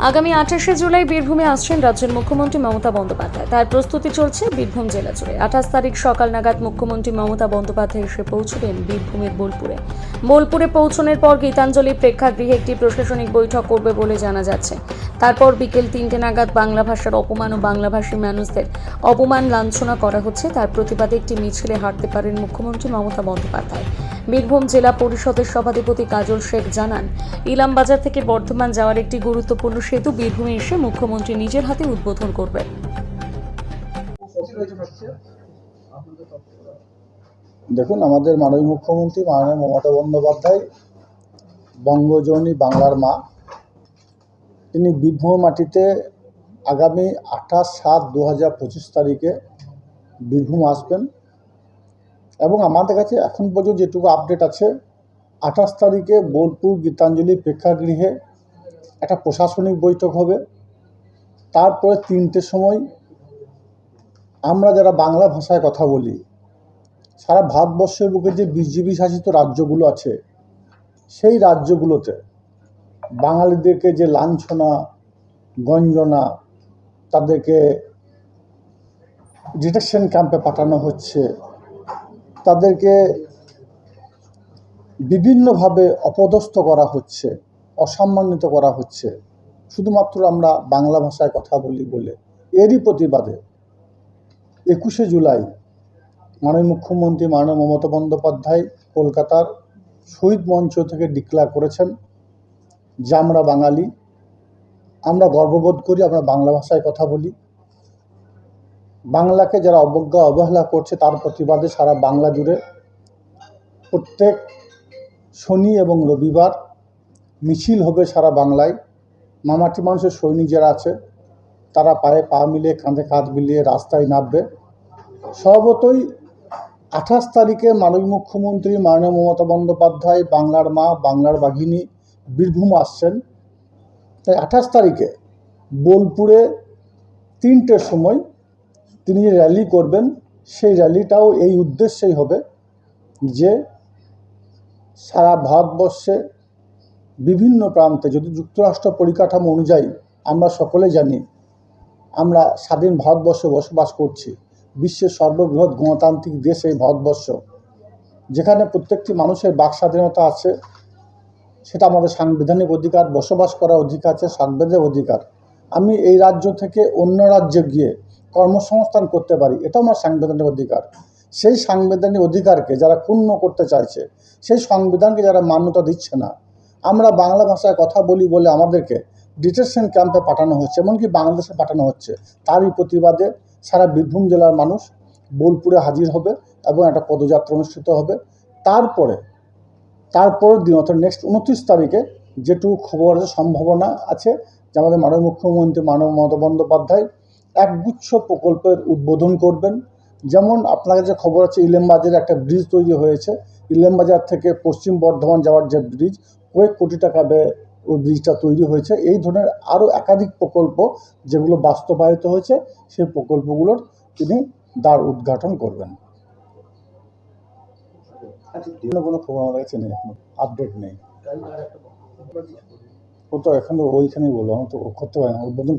আগামী আঠাশে জুলাই বীরভূমে আসছেন রাজ্যের মুখ্যমন্ত্রী মমতা বন্দ্যোপাধ্যায়। তার প্রস্তুতি চলছে বীরভূম জেলা জুড়ে। আঠাশ তারিখ সকাল নাগাদ মুখ্যমন্ত্রী মমতা বন্দ্যোপাধ্যায় এসে পৌঁছবেন বীরভূমের বোলপুরে। বোলপুরে পৌঁছনের পর গীতাঞ্জলি প্রেক্ষাগৃহে একটি প্রশাসনিক বৈঠক করবে বলে জানা যাচ্ছে। তারপর বিকেল তিনটে নাগাদ বাংলা ভাষার অপমান ও বাংলাভাষী মানুষদের অপমান লাঞ্ছনা করা হচ্ছে। তার প্রতিবাদে একটি মিছিলে হাঁটতে পারেন মুখ্যমন্ত্রী মমতা বন্দ্যোপাধ্যায়। বীরভূম জেলা পরিষদের সভাধিপতি কাজল শেখ জানান, ইলামবাজার থেকে বর্ধমান যাওয়ার একটি গুরুত্বপূর্ণ সেতু বীরভূমে এসে মুখ্যমন্ত্রী নিজের হাতে উদ্বোধন করবেন। দেখুন, আমাদের মাননীয় মুখ্যমন্ত্রী, মাননীয় মমতা বন্দ্যোপাধ্যায় বঙ্গজননী বাংলার মা, তিনি বীরভূম মাটিতে আগামী আঠাশ সাত দু হাজার পঁচিশ তারিখে বীরভূম আসবেন। এবং আমাদের কাছে এখন পর্যন্ত যেটুকু আপডেট আছে, আঠাশ তারিখে বোলপুর গীতাঞ্জলি প্রেক্ষাগৃহে একটা প্রশাসনিক বৈঠক হবে। তারপরে তিনটের সময় আমরা যারা বাংলা ভাষায় কথা বলি, সারা ভারতবর্ষের বুকে যে বিজেপি শাসিত রাজ্যগুলো আছে, সেই রাজ্যগুলোতে বাঙালিদেরকে যে লাঞ্ছনা, গঞ্জনা, তাদেরকে ডিটেকশন ক্যাম্পে পাঠানো হচ্ছে তাদেরকে বিভিন্নভাবে অপদস্থ করা হচ্ছে, অসম্মানিত করা হচ্ছে। শুধুমাত্র আমরা বাংলা ভাষায় কথা বলি বলে। এরই প্রতিবাদে একুশে জুলাই মাননীয় মুখ্যমন্ত্রী মাননীয় মমতা বন্দ্যোপাধ্যায় কলকাতার শহীদ মঞ্চ থেকে ডিক্লেয়ার করেছেন, যে আমরা বাঙালি, আমরা গর্ববোধ করি, আমরা বাংলা ভাষায় কথা বলি। বাংলাকে যারা অবজ্ঞা, অবহেলা করছে, তার প্রতিবাদে সারা বাংলা জুড়ে প্রত্যেক শনি এবং রবিবার মিছিল হবে সারা বাংলায়। মামাটি মানুষের সৈনিক যারা আছে, তারা পায়ে পা মিলিয়ে, কাঁধে কাঁধ মিলিয়ে রাস্তায় নামবে। স্বভাবতই আঠাশ তারিখে মাননীয় মুখ্যমন্ত্রী মাননীয় মমতা বন্দ্যোপাধ্যায়, বাংলার মা, বাংলার বাঘিনী বীরভূম আসছেন। তাই আঠাশ তারিখে বোলপুরে তিনটের সময় তিনি যে র্যালি করবেন, সেই র্যালিটাও এই উদ্দেশ্যেই হবে যে সারা ভারতবর্ষে বিভিন্ন প্রান্তে যদি যুক্তরাষ্ট্র পরিকাঠামো অনুযায়ী আমরা সকলে জানি, আমরা স্বাধীন ভারতবর্ষে বসবাস করছি, বিশ্বের সর্ববৃহৎ গণতান্ত্রিক দেশ এই ভারতবর্ষ, যেখানে প্রত্যেকটি মানুষের বাক স্বাধীনতা আছে, সেটা আমাদের সাংবিধানিক অধিকার, বসবাস করার অধিকার আছে, সাংবিধানিক অধিকার। আমি এই রাজ্য থেকে অন্য রাজ্যে গিয়ে কর্মসংস্থান করতে পারি, এটাও আমার সাংবিধানিক অধিকার। সেই সাংবিধানিক অধিকারকে যারা ক্ষুণ্ণ করতে চাইছে, সেই সংবিধানকে যারা মান্যতা দিচ্ছে না, আমরা বাংলা ভাষায় কথা বলি বলে আমাদেরকে ডিটেনশন ক্যাম্পে পাঠানো হচ্ছে, এমনকি বাংলাদেশে পাঠানো হচ্ছে। তারই প্রতিবাদে সারা বীরভূম জেলার মানুষ বোলপুরে হাজির হবে এবং একটা পদযাত্রা অনুষ্ঠিত হবে। তারপরে, তারপরের দিন অর্থাৎ নেক্সট উনত্রিশ তারিখে যেটুকু খবর সম্ভাবনা আছে, যে আমাদের মাননীয় মুখ্যমন্ত্রী মানব মমতা বন্দ্যোপাধ্যায় একগুচ্ছ প্রকল্পের উদ্বোধন করবেন। যেমন আপনার কাছে খবর আছে, ইলেমবাজারে একটা ব্রিজ তৈরি হয়েছে। ইলেমবাজার থেকে পশ্চিম বর্ধমান যাওয়ার যে ব্রিজ কয়েক কোটি টাকা ব্যয় ওই ব্রিজটা তৈরি হয়েছে। এই ধরনের আরও একাধিক প্রকল্প যেগুলো বাস্তবায়িত হয়েছে, সেই প্রকল্পগুলোর তিনি দ্বার উদ্ঘাটন করবেন। কোনো খবর আমাদের কাছে নেই এখন আপডেট নেই। ও তো এখন ওইখানেই বলব আমি তো করতে পারি না, উদ্বোধন